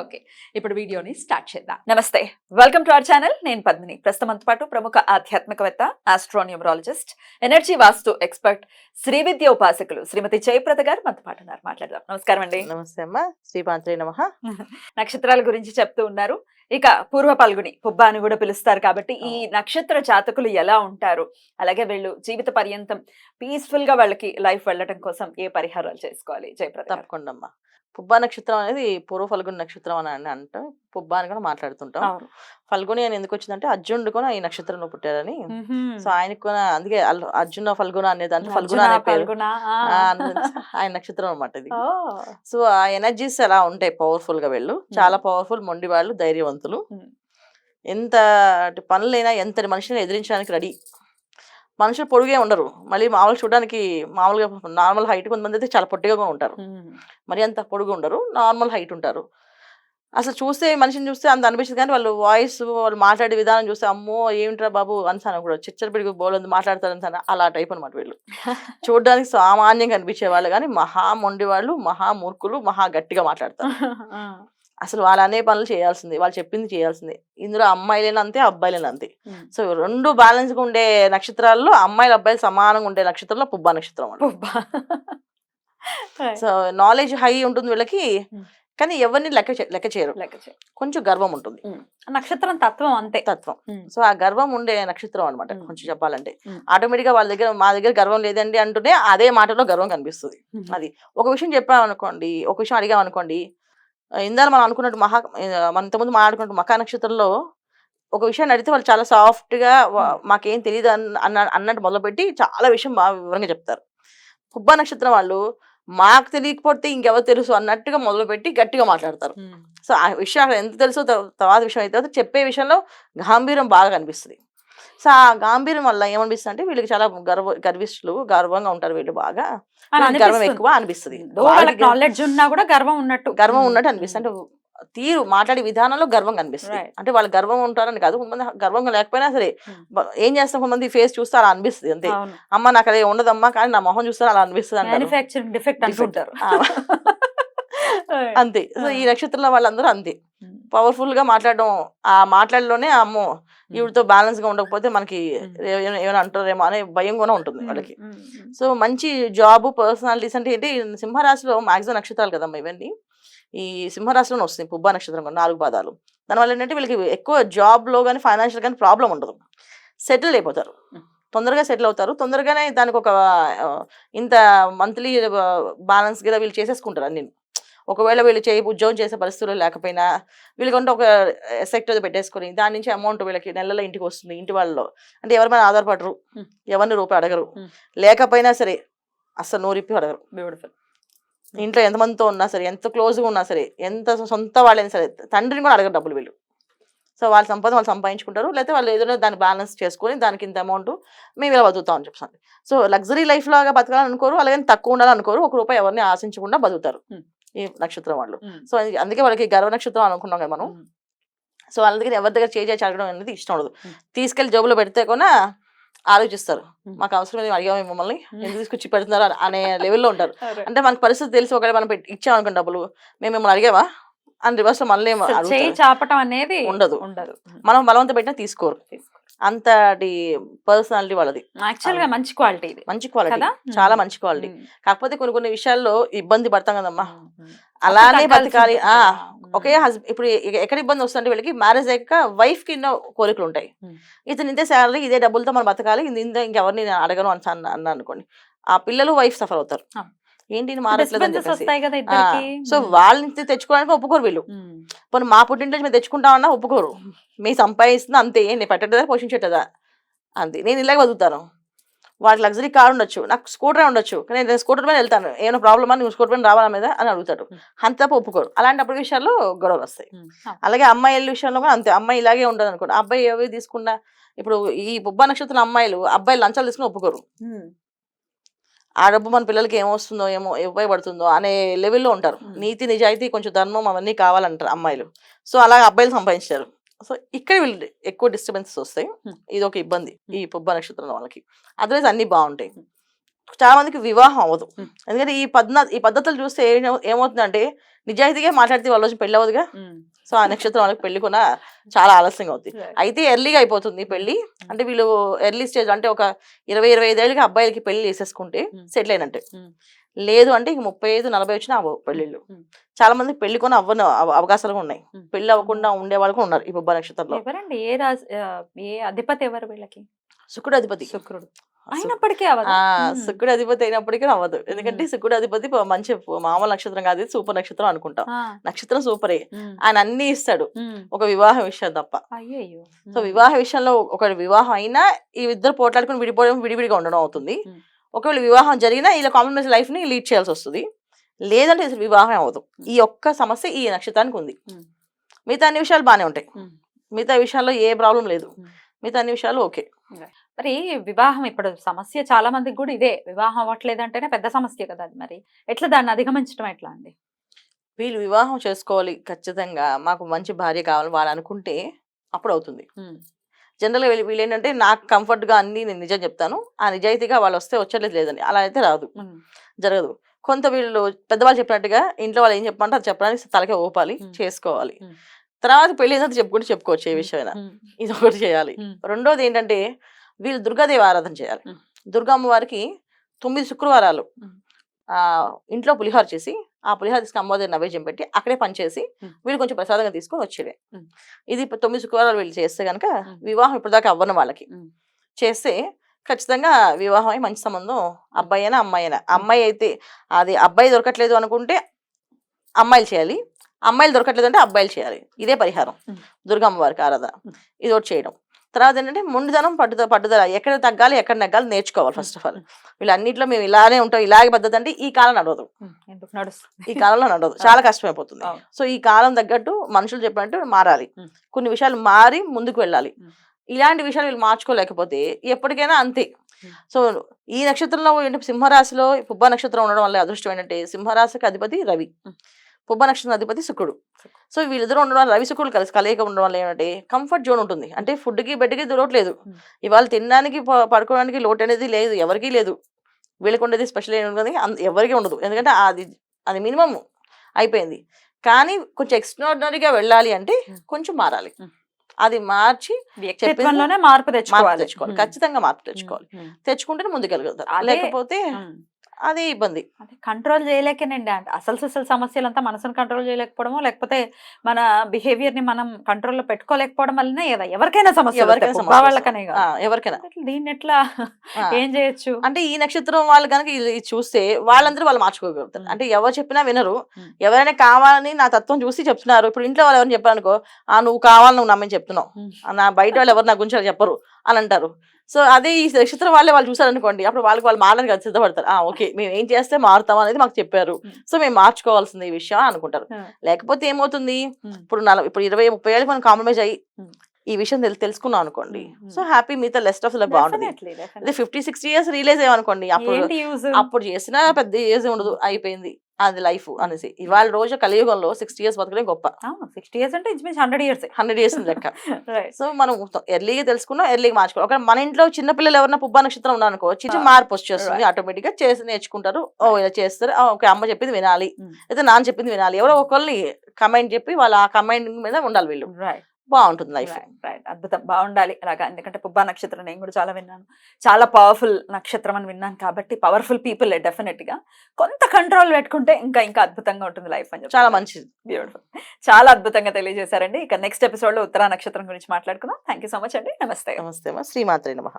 Okay ఇప్పుడు వీడియోని start చేద్దాం. నమస్తే వెల్కమ్ టు అవర్ ఛానల్. నేను పద్మిని. ప్రస్తుతంతో పాటు ప్రముఖ ఆధ్యాత్మికవేత్త astronumerologist energy vastu expert Sri Vidya ఉపాసకులు శ్రీమతి జయప్రద గారు మనతో పాటు ఉన్నారు. మాట్లాడదాం. నమస్కారం అండి. నమస్తే అమ్మ. శ్రీపాంత్రి నమ. నక్షత్రాల గురించి చెప్తూ ఉన్నారు. ఇక పూర్వ పల్గుని పుబ్బ అని కూడా పిలుస్తారు కాబట్టి ఈ నక్షత్ర జాతకులు ఎలా ఉంటారు? అలాగే వీళ్ళు జీవిత పర్యంతం పీస్ఫుల్గా వాళ్ళకి లైఫ్ వెళ్ళటం కోసం ఏ పరిహారాలు చేసుకోవాలి? జయప్రద? తప్పకుండా పుబ్బా నక్షత్రం అనేది పూర్వ ఫల్గుని నక్షత్రం అని అని అంటాం. పుబ్బా అని కూడా మాట్లాడుతుంటాం. ఫల్గుని అని ఎందుకు వచ్చిందంటే అర్జునుడు కూడా ఈ నక్షత్రంలో పుట్టారని. సో ఆయనకు కూడా అందుకే అర్జున ఫల్గుణ అనేది అంటే ఫల్గుణ అనే పేరు. ఆయన నక్షత్రం అన్నమాట ఇది. సో ఆ ఎనర్జీస్ అలా ఉంటాయి పవర్ఫుల్గా వెళ్ళు చాలా పవర్ఫుల్ మొండి వాళ్ళు ధైర్యవంతులు. ఎంత పనులైనా ఎంతటి మనిషిని ఎదిరించడానికి రెడీ. మనుషులు పొడుగే ఉండరు. మళ్ళీ మామూలు చూడడానికి మామూలుగా నార్మల్ హైట్ కొంతమంది అయితే చాలా పొట్టిగా ఉంటారు. మరి అంత పొడుగు ఉండరు. నార్మల్ హైట్ ఉంటారు. అసలు చూస్తే మనిషిని చూస్తే అంత అనిపిస్తుంది కానీ వాళ్ళు వాయిస్ వాళ్ళు మాట్లాడే విధానం చూస్తే అమ్మో! ఏమిట్రా బాబు? అనిసాను కూడా చిచ్చర పిడికి బోలంది మాట్లాడతారు అనిసాను అలా టైప్ అనమాట వీళ్ళు. చూడడానికి సామాన్యంగా కనిపించే వాళ్ళు కానీ మహా మొండి వాళ్ళు మహా మూర్ఖులు మహా గట్టిగా మాట్లాడతారు. అసలు వాళ్ళు అనే పనులు చేయాల్సింది వాళ్ళు చెప్పింది చేయాల్సిందే ఇందులో అమ్మాయిలైనా అంతే అబ్బాయిలైనా అంతే. సో రెండు బ్యాలెన్స్గా ఉండే నక్షత్రాల్లో అమ్మాయిలు అబ్బాయిలు సమానంగా ఉండే నక్షత్రంలో పుబ్బా నక్షత్రం అంట పుబ్బ. సో నాలెడ్జ్ హై ఉంటుంది వీళ్ళకి. కానీ ఎవరిని లెక్క లెక్క చేయరు. కొంచెం గర్వం ఉంటుంది. నక్షత్రం తత్వం అంతే తత్వం. సో ఆ గర్వం ఉండే నక్షత్రం అనమాట. కొంచెం చెప్పాలంటే Hmm. ఆటోమేటిక్గా వాళ్ళ దగ్గర మా దగ్గర గర్వం లేదండి అంటూనే అదే మాటలో గర్వం కనిపిస్తుంది. అది ఒక విషయం చెప్పామనుకోండి ఒక విషయం అడిగామనుకోండి ఇందాక మనం అనుకున్నట్టు మహా మన ఇంతకుముందు మాట్లాడుకున్నట్టు మకా నక్షత్రంలో ఒక విషయాన్ని అడిగితే వాళ్ళు చాలా సాఫ్ట్గా వా- Hmm. మాకేం తెలియదు అన్న అన్నట్టు మొదలుపెట్టి చాలా విషయం బాగా వివరంగా చెప్తారు పుబ్బా నక్షత్రం వాళ్ళు మాకు తెలియకపోతే ఇంకెవరు తెలుసు అన్నట్టుగా మొదలుపెట్టి గట్టిగా మాట్లాడతారు. సో ఆ విషయం అక్కడ ఎంత తెలుసో తర్వాత విషయం అయితే చెప్పే విషయంలో గాంభీర్యం బాగా కనిపిస్తుంది సో ఆ గాంభీర్యం వల్ల ఏమనిపిస్తుంది అంటే వీళ్ళకి చాలా గర్వ గర్విష్ఠులు గర్వంగా ఉంటారు వీళ్ళు బాగా. గర్వం. ఎక్కువ అనిపిస్తుంది. నాలెడ్జ్ ఉన్నా కూడా గర్వం ఉన్నట్టు. గర్వం. ఉన్నట్టు అనిపిస్తుంది. అంటే తీరు మాట్లాడే విధానంలో గర్వం కనిపిస్తుంది. అంటే వాళ్ళు గర్వం ఉంటారని కాదు. కొంతమంది గర్వంగా లేకపోయినా సరే ఏం చేస్తాం? కొంతమంది ఫేస్ చూస్తే అలా అనిపిస్తుంది అంతే. అమ్మ నాకు అదే ఉండదమ్మా కానీ నా మొహం చూస్తే అలా అనిపిస్తుంది మ్యానుఫ్యాక్చరింగ్ డిఫెక్ట్. అంతే. సో ఈ. నక్షత్రంలో వాళ్ళందరూ అంతే. పవర్ఫుల్గా మాట్లాడడం ఆ మాట్లాడలోనే అమ్మో ఈవిడతో బ్యాలెన్స్గా ఉండకపోతే మనకి ఏమైనా అంటారేమో అనే భయం కూడా ఉంటుంది వాళ్ళకి. సో మంచి జాబ్ పర్సనాలిటీస్ అంటే ఏంటి? సింహరాశిలో మాక్సిమం నక్షత్రాలు కదమ్మా ఇవన్నీ. ఈ సింహరాశిలోనే వస్తుంది పుబ్బా నక్షత్రం కూడా నాలుగు పాదాలు. దానివల్ల ఏంటంటే వీళ్ళకి ఎక్కువ జాబ్లో కానీ ఫైనాన్షియల్ కానీ ప్రాబ్లం ఉండదు. సెటిల్ అయిపోతారు. తొందరగా సెటిల్ అవుతారు. తొందరగానే దానికి ఒక ఇంత మంత్లీ బ్యాలెన్స్గా వీళ్ళు చేసేసుకుంటారు అన్ని ఒకవేళ వీళ్ళు చేయ ఉద్యోగం చేసే పరిస్థితులు లేకపోయినా వీళ్ళకంటే ఒక ఎసెక్ట్ అది పెట్టేసుకొని దాని నుంచి అమౌంట్ వీళ్ళకి నెలలో ఇంటికి వస్తుంది ఇంటి వాళ్ళలో. అంటే ఎవరి మీద ఆధారపడరు. ఎవరిని రూపాయి అడగరు. లేకపోయినా సరే అస్సలు నోరిప్పి అడగరు. బ్యూటిఫుల్. ఇంట్లో ఎంతమందితో ఉన్నా సరే ఎంత క్లోజ్గా ఉన్నా సరే ఎంత సొంత వాళ్ళైనా సరే తండ్రిని కూడా అడగరు డబ్బులు వీళ్ళు. సో వాళ్ళ సంపద వాళ్ళు సంపాదించుకుంటారు. లేకపోతే వాళ్ళు ఏదైనా దాన్ని బ్యాలెన్స్ చేసుకొని దానికి ఇంత అమౌంట్ మేము ఇలా బతుకుతాం అని చెప్పాను సో లగ్జరీ లైఫ్ లాగా బతకాలని అనుకోరు అలాగే తక్కువ ఉండాలని అనుకోరు ఒక రూపాయి ఎవరిని ఆశించకుండా బతుకుతారు. ఈ నక్షత్రం వాళ్ళు. సో అది- అందుకే వాళ్ళకి గర్వ నక్షత్రం అనుకున్నాం కదా మనం. సో వాళ్ళ దగ్గర ఎవరి దగ్గర చేయి చేసి అడగడం అనేది ఇష్టం ఉండదు. తీసుకెళ్ళి జోబులో పెడితే కూడా ఆలోచిస్తారు. మాకు అవసరం లేదు అడిగాము మిమ్మల్ని. ఎందుకు తీసుకొచ్చి పెడుతున్నారు? అని- లెవెల్లో ఉంటారు. అంటే మనకు పరిస్థితి తెలిసి ఒకవేళ మనం పెట్టి ఇచ్చామనుకోండి డబ్బులు మేము మిమ్మల్ని అడిగావా? అని రివర్స్ మళ్ళీ. చాపటం అనేది ఉండదు. ఉండదు. మనం బలవంత పెట్టినా తీసుకోరు. అంతటి పర్సనాలిటీ వాళ్ళది. యాక్చువల్గా మంచి క్వాలిటీ ఇది. మంచి క్వాలిటీ. చాలా మంచి క్వాలిటీ. కాకపోతే కొన్ని కొన్ని విషయాల్లో ఇబ్బంది పడతాం కదమ్మా. మ్మ్. అలానే బతకాలి. ఆ. ఒకే హస్బెండ్ ఇప్పుడు ఎక్కడ ఇబ్బంది వస్తుందంటే వీళ్ళకి మ్యారేజ్ అయ్యాక వైఫ్కి ఎన్నో కోరికలు ఉంటాయి. ఇతను ఇంతే శాలరీ ఇదే డబ్బులతో మనం బతకాలి. ఇంత ఇంకెవరిని అడగను అని అన్న అనుకోండి. ఆ పిల్లలు వైఫ్ సఫర్ అవుతారు. ఏంటి మారట్లేదు అని సో వాళ్ళ నుంచి తెచ్చుకోవడానికి ఒప్పుకోరు వీళ్ళు. మ్మ్. పోనీ మా పుట్టింటి మేము తెచ్చుకుంటామన్నా ఒప్పుకోరు. మీ సంపాదిస్తున్నా అంతే నేను పెట్టేదా పోషించేటదా అంతే. నేను ఇలాగ బతుకుతాను. వాడికి లగ్జరీ కార్ ఉండొచ్చు నాకు స్కూటర్ ఉండొచ్చు కానీ నేను స్కూటర్ మీద వెళ్తాను. ఏమైనా ప్రాబ్లమా? నువ్వు స్కూటర్ మీద రావాలా మీద? అని అడుగుతాడు. Hmm. అంత తప్ప ఒప్పుకోరు. అలాంటప్పుడు విషయాల్లో గొడవలు వస్తాయి. అలాగే అమ్మాయిల విషయంలో కూడా అంతే. అమ్మాయి ఇలాగే ఉండదు అనుకోండి. అబ్బాయి ఏవి తీసుకున్నా ఇప్పుడు ఈ బుబ్బా నక్షత్రం అమ్మాయిలు అబ్బాయిలు లంచాలు తీసుకుని ఒప్పుకోరు. ఆ డబ్బు మన పిల్లలకి ఏమొస్తుందో ఏమో ఉపయోగపడుతుందో అనే లెవెల్లో ఉంటారు. నీతి నిజాయితీ కొంచెం ధర్మం అవన్నీ కావాలంటారు అమ్మాయిలు. సో అలా అబ్బాయిలు సంపాదించారు. సో ఇక్కడ వీళ్ళు ఎక్కువ డిస్టర్బెన్సెస్ వస్తాయి. ఇది ఒక ఇబ్బంది ఈ. పుబ్బ నక్షత్రం వాళ్ళకి. అదర్వైజ్ అన్ని బాగుంటాయి. చాలా మందికి వివాహం అవ్వదు. ఎందుకంటే ఈ పద్ధ ఈ పద్ధతులు చూస్తే ఏమవు- ఏమవుతుందంటే నిజాయితీగా మాట్లాడితే వాళ్ళ రోజు పెళ్ళి అవ్వదుగా సో ఆ నక్షత్రం వాళ్ళకి పెళ్ళి కూడా చాలా ఆలస్యంగా అవుతుంది అయితే ఎర్లీగా అయిపోతుంది పెళ్ళి. అంటే వీళ్ళు ఎర్లీ స్టేజ్ అంటే ఒక ఇరవై ఇరవై ఐదేళ్ళకి అబ్బాయిలకి పెళ్ళి చేసేసుకుంటే. సెటిల్ అయినట్టే. లేదు అంటే ఇంక ముప్పై ఐదు నలభై వచ్చినా అవ్వవు పెళ్ళిళ్ళు. Hmm. చాలా మంది పెళ్ళి కూడా అవ్వని అవ- అవకాశాలు ఉన్నాయి. పెళ్ళి అవ్వకుండా ఉండే వాళ్ళు కూడా ఉన్నారు ఈ బొబ్బ నక్షత్రంలో. ఎవరండి? ఏ రాజు ఏ అధిపతి ఎవరు వీళ్ళకి? శుక్రుడు అధిపతి. శుక్రుడు. అయినప్పటికీ. శుక్రుడు అధిపతి అయినప్పటికీ అవ్వదు. ఎందుకంటే. శుక్రుడు అధిపతి మంచి మామూలు నక్షత్రం కాదు సూపర్ నక్షత్రం అనుకుంటాం. నక్షత్రం సూపరే. ఆయన అన్ని ఇస్తాడు. ఒక వివాహ విషయం తప్ప. సో. వివాహ విషయంలో ఒక వివాహం అయినా ఈ ఇద్దరు పోట్లాడుకుని విడిపోవడం విడివిడిగా ఉండడం అవుతుంది. ఒకవేళ వివాహం జరిగినా ఇలా కాంప్రమైజ్ లైఫ్ని లీడ్ చేయాల్సి వస్తుంది. లేదంటే వివాహం అవ్వదు. ఈ ఒక్క సమస్య ఈ నక్షత్రానికి ఉంది. మిగతా అన్ని విషయాలు బాగానే ఉంటాయి. మిగతా విషయాల్లో ఏ ప్రాబ్లం లేదు. మిగతా అన్ని విషయాలు ఓకే. మరి వివాహం ఇప్పుడు సమస్య చాలా మందికి కూడా ఇదే వివాహం అవ్వట్లేదు అంటేనే పెద్ద సమస్య కదా అది మరి ఎట్లా దాన్ని అధిగమించడం ఎట్లా అండి వీళ్ళు వివాహం చేసుకోవాలి ఖచ్చితంగా మాకు మంచి భార్య కావాలి వాళ్ళు అనుకుంటే అప్పుడు అవుతుంది. జనరల్గా వీళ్ళు వీళ్ళు ఏంటంటే నాకు కంఫర్ట్గా అన్ని నేను నిజం చెప్తాను ఆ నిజాయితీగా వాళ్ళు వస్తే వచ్చేది లేదని అలా అయితే రాదు. జరగదు కొంత వీళ్ళు పెద్దవాళ్ళు చెప్పినట్టుగా ఇంట్లో వాళ్ళు ఏం చెప్పమంటే అది చెప్పడానికి తలకే మ్మ్. చేసుకోవాలి. తర్వాత పెళ్ళి తర్వాత చెప్పుకుంటూ చెప్పుకోవచ్చు ఏ విషయమైనా. ఇది ఒకటి చేయాలి. రెండోది ఏంటంటే వీళ్ళు దుర్గాదేవి ఆరాధన చేయాలి మ్మ్. దుర్గమ్మ వారికి తొమ్మిది శుక్రవారాలు ఇంట్లో పులిహోర చేసి ఆ పులిహోర తీసుకుని అమ్మవారి నైవేద్యం పెట్టి అక్కడే పనిచేసి. వీళ్ళు కొంచెం ప్రసాదంగా తీసుకొని వచ్చేదే మ్మ్. ఇది తొమ్మిది శుక్రవారాలు వీళ్ళు చేస్తే కనుక. వివాహం ఇప్పటిదాకా అవ్వని వాళ్ళకి. చేస్తే ఖచ్చితంగా వివాహం అయి మంచి సంబంధం అబ్బాయి అయినా అమ్మాయి అయినా అమ్మాయి అయితే అది అబ్బాయి దొరకట్లేదు అనుకుంటే అమ్మాయిలు చేయాలి అమ్మాయిలు దొరకట్లేదు అంటే అబ్బాయిలు చేయాలి ఇదే పరిహారం మ్మ్. దుర్గమ్మ వారికి ఆరాధన. ఇది ఒకటి చేయడం తర్వాత ఏంటంటే ముందుదనం పట్టుదల పట్టుదల. ఎక్కడ తగ్గాలి ఎక్కడ నెగ్గాలి నేర్చుకోవాలి ఫస్ట్ ఆఫ్ ఆల్ వీళ్ళు అన్నింటిలో మేము ఇలానే ఉంటాం ఇలాగే పద్ధతి అంటే ఈ కాలం నడవదు. నడుస్తుంది? ఈ కాలంలో నడవదు. చాలా కష్టమైపోతుంది. సో ఈ కాలం తగ్గట్టు మనుషులు చెప్పినట్టు మారాలి. మ్మ్. కొన్ని విషయాలు మారి ముందుకు వెళ్ళాలి. ఇలాంటి విషయాలు వీళ్ళు మార్చుకోలేకపోతే ఎప్పటికైనా అంతే. సో ఈ నక్షత్రంలో ఏంటంటే సింహరాశిలో పుబ్బ నక్షత్రం ఉండడం వల్ల అదృష్టం ఏంటంటే సింహరాశికి అధిపతి రవి. నక్షత్రం అధిపతి శుక్రుడు సో వీళ్ళిద్దరూ ఉండడం వల్ల రవి శుక్రుడు కలిసి కలయిక ఉండడం వల్ల ఏంటంటే కంఫర్ట్ జోన్ ఉంటుంది అంటే ఫుడ్కి బెడ్కి దొరకట్లేదు. ఇవాళ తినడానికి పడుకోవడానికి లోటు అనేది లేదు ఎవరికీ లేదు వీళ్ళకి ఉండేది స్పెషల్ అన్- ఎవరికీ ఉండదు ఎందుకంటే అది అది మినిమం అయిపోయింది కానీ కొంచెం ఎక్స్ట్రాడినరీగా వెళ్ళాలి అంటే. కొంచెం మారాలి. అది మార్చి వ్యక్తిత్వంలోనే మార్పు తెచ్చుకోవాలి తెచ్చుకోవాలి. ఖచ్చితంగా మార్పు తెచ్చుకోవాలి మ్మ్. తెచ్చుకుంటే ముందుకెళ్ళగలుగుతారు లేకపోతే. అదే ఇబ్బంది. అదే కంట్రోల్ చేయలేకనండి. అంటే అసలు అసలు సమస్యలంతా మనసును కంట్రోల్ చేయలేకపోవడమో లేకపోతే మన బిహేవియర్ని మనం కంట్రోల్లో పెట్టుకోలేకపోవడం వల్లనే కదా ఎవరికైనా సమస్య ఎవరికైనా వాళ్ళకనే. ఎవరికైనా. దీన్ని ఎట్లా. ఏం చేయొచ్చు? అంటే ఈ నక్షత్రం వాళ్ళు కనుక ఇది చూస్తే వాళ్ళందరూ వాళ్ళు మార్చుకోగలుగుతారు. అంటే ఎవరు చెప్పినా వినరు. ఎవరైనా కావాలని నా తత్వం చూసి చెప్తున్నారు. ఇప్పుడు ఇంట్లో వాళ్ళు ఎవరైనా చెప్పారనుకో ఆ నువ్వు కావాలని నువ్వు నమ్మని చెప్తున్నావు. నా బయట వాళ్ళు ఎవరు నా గురించి చెప్పరు అని అంటారు. సో అదే ఈ నక్షత్రం వాళ్ళే వాళ్ళు చూసారనుకోండి అప్పుడు వాళ్ళకి వాళ్ళు మారడానికి సిద్ధపడతారు ఆ ఓకే మేము ఏం చేస్తే మారుతాం అనేది మాకు చెప్పారు. సో మేము మార్చుకోవాల్సింది ఈ విషయం అని అనుకుంటారు. లేకపోతే ఏమవుతుంది. ఇప్పుడు నలభై ఇప్పుడు ఇరవై ముప్పై ఏళ్ళకి మనం కాంప్రమైజ్ అయ్యి. ఈ విషయం తెలు తెలుసుకున్నాం అనుకోండి. సో హ్యాపీ మీతో లెస్ట్ ఆఫ్ లైఫ్ బాగుంటుంది. అదే ఫిఫ్టీ సిక్స్టీ ఇయర్స్ రిలీజ్ అయ్యామనుకోండి అప్పుడు అప్పుడు చేసినా పెద్ద ఏజ్ ఉండదు అయిపోయింది. అది లైఫ్ అనేసి. ఇవాళ రోజు కలియుగంలో సిక్స్టీ ఇయర్స్ బతకడం గొప్ప. సిక్స్టీ ఇయర్స్ అంటే ఇంచుమించు హండ్రెడ్ ఇయర్స్. హండ్రెడ్ ఇయర్స్ లెక్క. సో మనం ఎర్లీగా తెలుసుకున్నాం ఎర్లీగా మార్చుకోవాలి ఒక మన ఇంట్లో చిన్న పిల్లలు ఎవరైనా పుబ్బా నక్షత్రం ఉన్నారనుకో చిన్న. మార్పు వచ్చేస్తుంది ఆటోమేటిక్గా చేసి నేర్చుకుంటారు. ఓ ఇలా చేస్తారు. ఓకే అమ్మ చెప్పింది వినాలి. అయితే నాన్న చెప్పింది వినాలి. ఎవరో ఒకరిని కమెంట్ చెప్పి వాళ్ళ ఆ కమెంట్ మీద ఉండాలి వీళ్ళు. బాగుంటుంది లైఫ్. రైట్ అద్భుతం. బాగుండాలి. అలాగా. ఎందుకంటే పుబ్బా నక్షత్రం నేను కూడా చాలా విన్నాను. చాలా పవర్ఫుల్ నక్షత్రం అని విన్నాను కాబట్టి పవర్ఫుల్ పీపుల్ డెఫినెట్గా. కొంత కంట్రోల్ పెట్టుకుంటే ఇంకా ఇంకా అద్భుతంగా ఉంటుంది లైఫ్ అని చాలా. మంచిది. బ్యూటిఫుల్ చాలా అద్భుతంగా తెలియజేశారండి. ఇక నెక్స్ట్ ఎపిసోడ్లో ఉత్తరా నక్షత్రం గురించి మాట్లాడుకుందాం. థ్యాంక్ యూ సో మచ్ అండి. నమస్తే. నమస్తే శ్రీమాత్రే నమ.